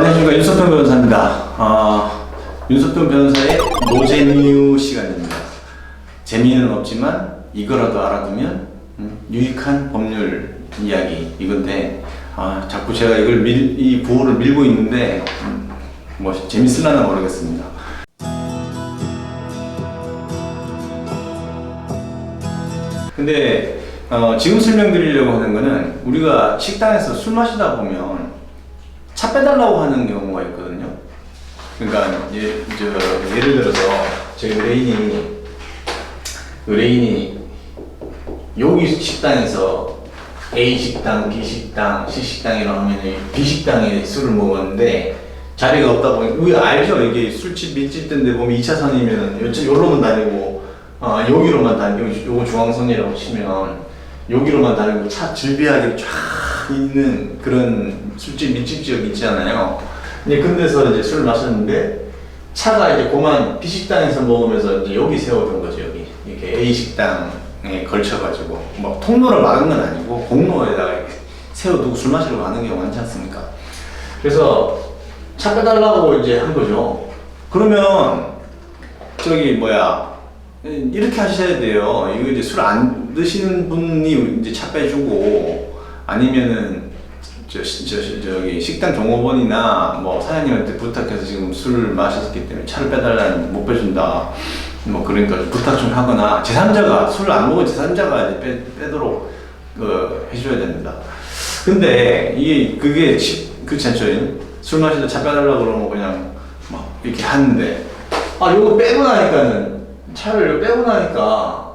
안녕하십니까 윤석현 변호사입니다. 아, 어, 윤석현 변호사의 노제뉴 시간입니다. 재미는 없지만 이거라도 알아두면 음, 유익한 법률 이야기 이건데 아, 자꾸 제가 이걸 밀, 이 구호를 밀고 있는데 음, 뭐 재밌을라나 모르겠습니다. 근데 어, 지금 설명드리려고 하는 거는 우리가 식당에서 술 마시다 보면 차 빼달라고 하는 경우가 있거든요. 그러니까 예, 저, 예를 들어서 저희 의뢰인이 의뢰인이 여기 식당에서 A 식당, B 식당, C 식당이라고 하면 B 식당에 술을 먹었는데 자리가 없다 보니 우리 알죠 이게 술집 밀집된데 보면 2차선이면 요쪽 요로만 다니고 아 여기로만 다니고 요거 중앙선이라고 치면 여기로만 다니고 차 질비하게 쫙 있는 그런 술집 밀집 지역 있잖아요. 근데 근데서 이제 술을 마셨는데 차가 이제 고만 B 식당에서 먹으면서 이제 여기 세워둔 거죠 여기 이렇게 A 식당에 걸쳐가지고 뭐 통로를 막은 건 아니고 공로에다가 세워두고 술 마시러 가는 경우 많지 않습니까? 그래서 차 빼달라고 이제 한 거죠. 그러면 저기 뭐야 이렇게 하셔야 돼요. 이거 이제 술 안 드시는 분이 이제 차 빼주고 아니면은 저, 시- 저, 시- 저기 식당 종업원이나 뭐 사장님한테 부탁해서 지금 술을 마셨기 때문에 차를 빼달라는 못 빼준다. 뭐 그러니까 부탁 좀 하거나 제3자가 술을 안 먹은 제3자가 이제 빼, 빼도록 그 해줘야 됩니다. 근데 이게 그게 시- 그렇지 않죠? 술 마시다 차 빼달라고 그러면 그냥 막 이렇게 하는데 아 요거 빼고 나니까는 차를 빼고 나니까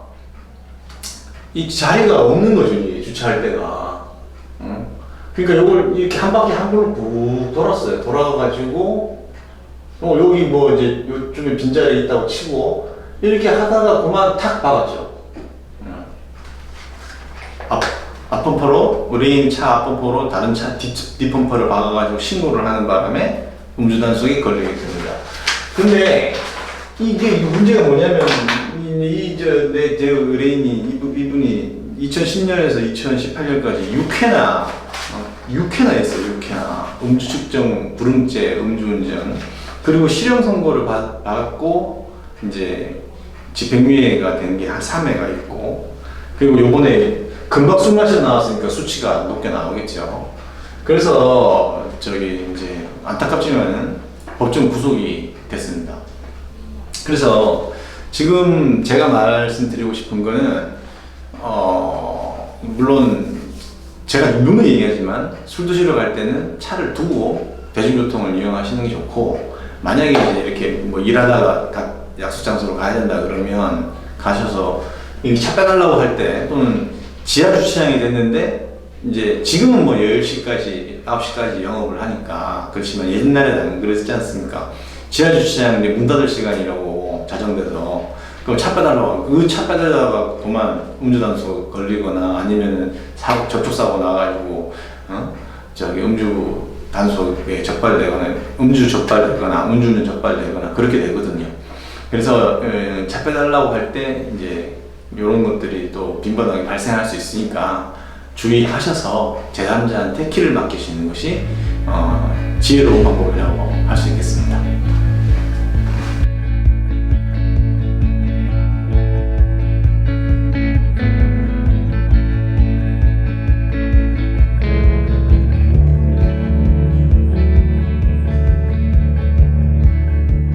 이 자리가 없는 거죠 이게 주차할 때가 응? 그러니까 요걸 이렇게 한 바퀴 한 걸로 쭉 돌았어요 돌아가가지고 어 여기 뭐 이제 요쯤에 빈자리 있다고 치고 이렇게 하다가 그만 탁 박았죠 응. 앞, 앞범퍼로 의뢰인 차 앞범퍼로 다른 차 뒷, 뒷범퍼를 박아가지고 신고를 하는 바람에 음주 단속이 걸리게 됩니다. 근데 이게 문제가 뭐냐면 이저내 제 의뢰인이 이분, 이분이 2010년에서 2018년까지 6회나 6회나 했어요. 6회나 음주 측정, 불응죄, 음주운전 그리고 실형 선고를 받, 받고 이제 집행유예가 된 게 한 3회가 있고 그리고 요번에 금박 술 마셔 나왔으니까 수치가 높게 나오겠죠. 그래서 저기 이제 안타깝지만은 법정 구속이 됐습니다. 그래서 지금 제가 말씀드리고 싶은 거는 어 물론 제가 누누이 얘기하지만 술 드시러 갈 때는 차를 두고 대중교통을 이용하시는 게 좋고 만약에 이제 이렇게 뭐 일하다가 각 약속 장소로 가야 된다 그러면 가셔서 이차 빼달라고 할 때 또는 지하 주차장이 됐는데 이제 지금은 뭐 10시까지 9시까지 영업을 하니까 그렇지만 옛날에는 안 그랬지 않습니까? 지하 주차장인데 문 닫을 시간이라고 자정돼서 그럼 차 빼달라고 그차 빼달라가 그만 음주 단속 걸리거나 아니면은 사고 접촉 사고 나가지고 어? 저기 음주 단속에 적발되거나 음주 적발되거나 음주는 적발되거나 그렇게 되거든요. 그래서 에, 차 빼달라고 할 때 이제 이런 것들이 또 빈번하게 발생할 수 있으니까 주의하셔서 제3자한테 키를 맡기시는 것이 어, 지혜로운 방법이라고 할 수 있겠습니다.